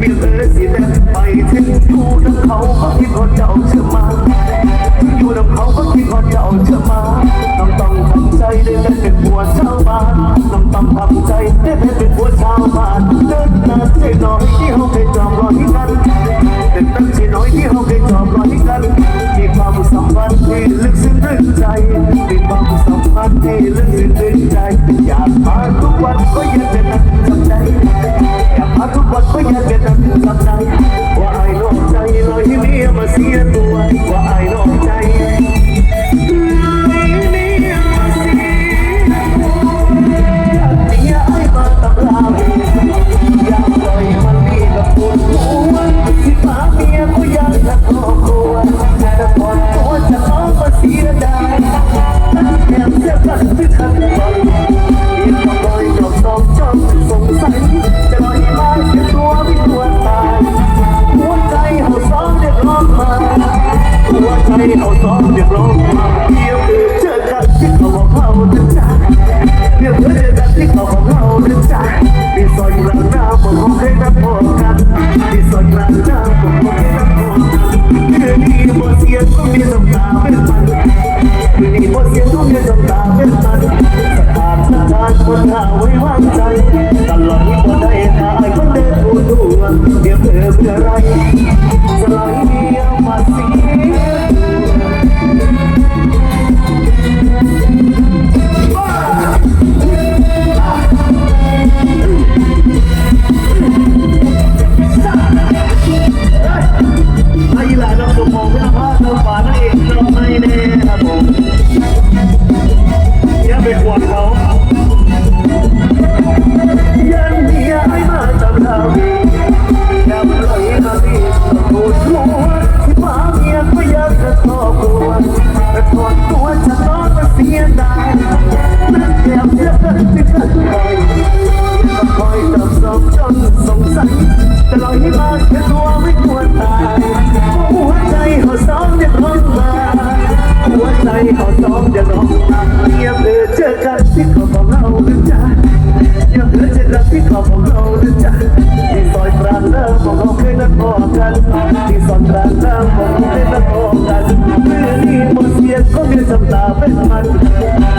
มีเธอสีแบบไปถึงอยู่น้ำเขาก็คิดว่าเจ้าเชื่อมาถึงอยู่น้ำเขาก็คิดว่าเจ้าเชื่อมาต้องต้องทำใจได้เป็นผัวชาวบ้านต้องต้องทำใจได้เป็นผัวชาวบ้านเดินนานเสียหน่อยที่เขาเคยจองรอที่กันเด็กตั้งที่น้อยที่เขาเคยจอบรอที่กันมีความสัมพันธ์ที่ลึกซึ้งดึงใจมีความสัมพันธ์ที่ลึกซึ้งดึงใจอยากมาทุกวันก็ยังเป็นนั้ ใจเราสองเดือดร้อนมาเดียวเจอกันที่เขาบอกเขาจะจากเดียวเธอเจอกันที่เขาบอกเขา ขาซ้อมเรียกร้องมาเบเลยเจอกันที่ขาของเราหรือจ้าเงียบเลยเจอกันที่ขาของเราหรือจ้าที่ซอยกลางเริ่มของเราเคยนัดพอกันที่ซอยกลางเริ่มของเราเคยนัดพอกันเมื่อนี้บนก็มีจำตาเป็นมันนี้บนเสียงก็มีจำตาเป็นมัน